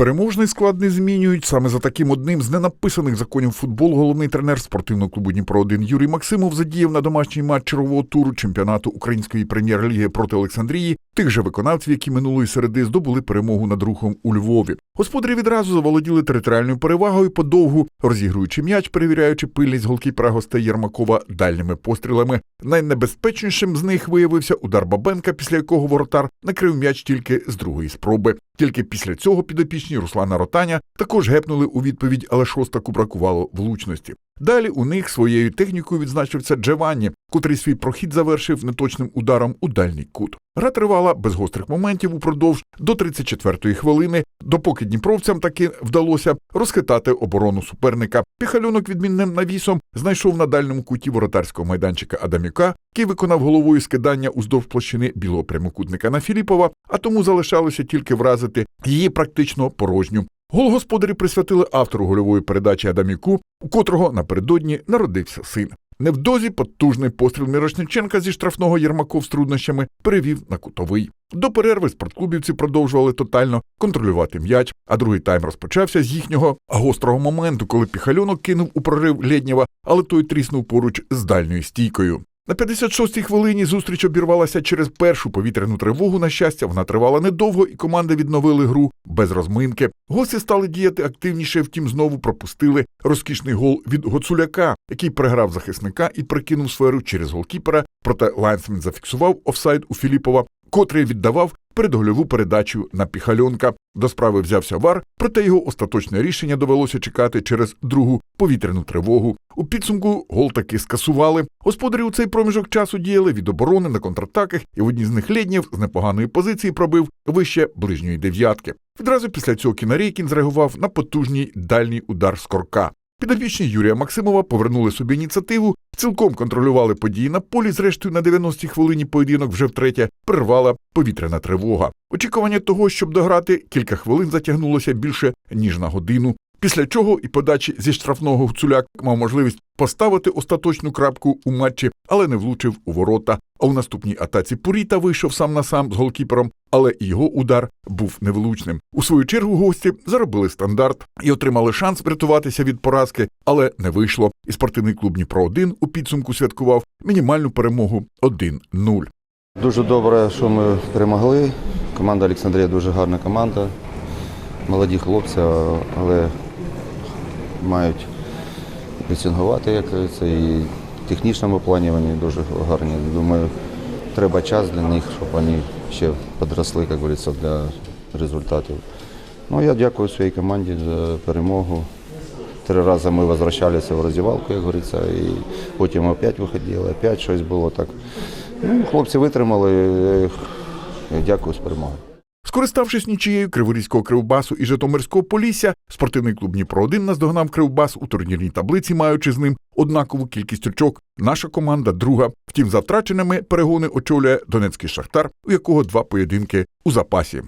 Переможний склад не змінюють. Саме за таким одним з ненаписаних законів футболу головний тренер спортивного клубу Дніпро 1 Юрій Максимов задіяв на домашній матч чергового туру чемпіонату української прем'єр-ліги проти Олександрії тих же виконавців, які минулої середи здобули перемогу над рухом у Львові. Господарі відразу заволоділи територіальною перевагою подовгу, розігруючи м'яч, перевіряючи пильність голкіпера гостей Єрмакова дальніми пострілами. Найнебезпечнішим з них виявився удар Бабенка, після якого воротар накрив м'яч тільки з другої спроби. Тільки після цього підопічні Руслана Ротаня також гепнули у відповідь, але шостаку бракувало влучності. Далі у них своєю технікою відзначився Джованні, котрий свій прохід завершив неточним ударом у дальній кут. Гра тривала без гострих моментів упродовж до 34-ї хвилини, допоки дніпровцям таки вдалося розхитати оборону суперника. Піхальонок відмінним навісом знайшов на дальньому куті воротарського майданчика Адамюка, який виконав головою скидання уздовж площини білого прямокутника на Філіпова, а тому залишалося тільки вразити її практично порожню. Гол господарі присвятили автору гольової передачі Адамюку, у котрого напередодні народився син. Невдовзі потужний постріл Мірошниченка зі штрафного Єрмаков з труднощами перевів на кутовий. До перерви спортклубівці продовжували тотально контролювати м'яч, а другий тайм розпочався з їхнього гострого моменту, коли піхальонок кинув у прорив Лєднєва, але той тріснув поруч з дальньою стійкою. На 56-й хвилині зустріч обірвалася через першу повітряну тривогу. На щастя, вона тривала недовго, і команди відновили гру без розминки. Гості стали діяти активніше, втім знову пропустили розкішний гол від Гоцуляка, який приграв захисника і прикинув сферу через голкіпера. Проте лайнсмен зафіксував офсайд у Філіпова, котрий віддавав передгольову передачу на піхальонка. До справи взявся вар, проте його остаточне рішення довелося чекати через другу повітряну тривогу. У підсумку гол таки скасували. Господарі у цей проміжок часу діяли від оборони на контратаках, і в одній з них Лєднєв з непоганої позиції пробив вище ближньої дев'ятки. Відразу після цього Кінарейкін зреагував на потужний дальній удар з корка. Підопічні Юрія Максимова повернули собі ініціативу, цілком контролювали події на полі. Зрештою, на 90-й хвилині поєдинок вже втретє прервала повітряна тривога. Очікування того, щоб дограти, кілька хвилин затягнулося більше ніж на годину. Після чого і подачі зі штрафного Гуцуляк мав можливість поставити остаточну крапку у матчі, але не влучив у ворота. А у наступній атаці Пуріта вийшов сам на сам з голкіпером, але і його удар був невлучним. У свою чергу гості заробили стандарт і отримали шанс врятуватися від поразки, але не вийшло. І спортивний клуб Дніпро 1 у підсумку святкував мінімальну перемогу 1-0. Дуже добре, що ми перемогли. Команда Олександрія дуже гарна команда. Молоді хлопці, але мають пресингувати, як це, і в технічному плані вони дуже гарні. Думаю, треба час для них, щоб вони ще підросли, як говориться, для результатів. Ну, я дякую своїй команді за перемогу. Три рази ми возвращалися в роздівалку, як говориться, і потім опять виходили, опять щось було так. Ну, хлопці витримали. е, Дякую з перемогою. Скориставшись нічією Криворізького кривбасу і Житомирського Полісся, спортивний клуб Дніпро 1 наздогнав кривбас у турнірній таблиці, маючи з ним однакову кількість очок. Наша команда друга. Втім, за втраченими перегони очолює Донецький Шахтар, у якого два поєдинки у запасі.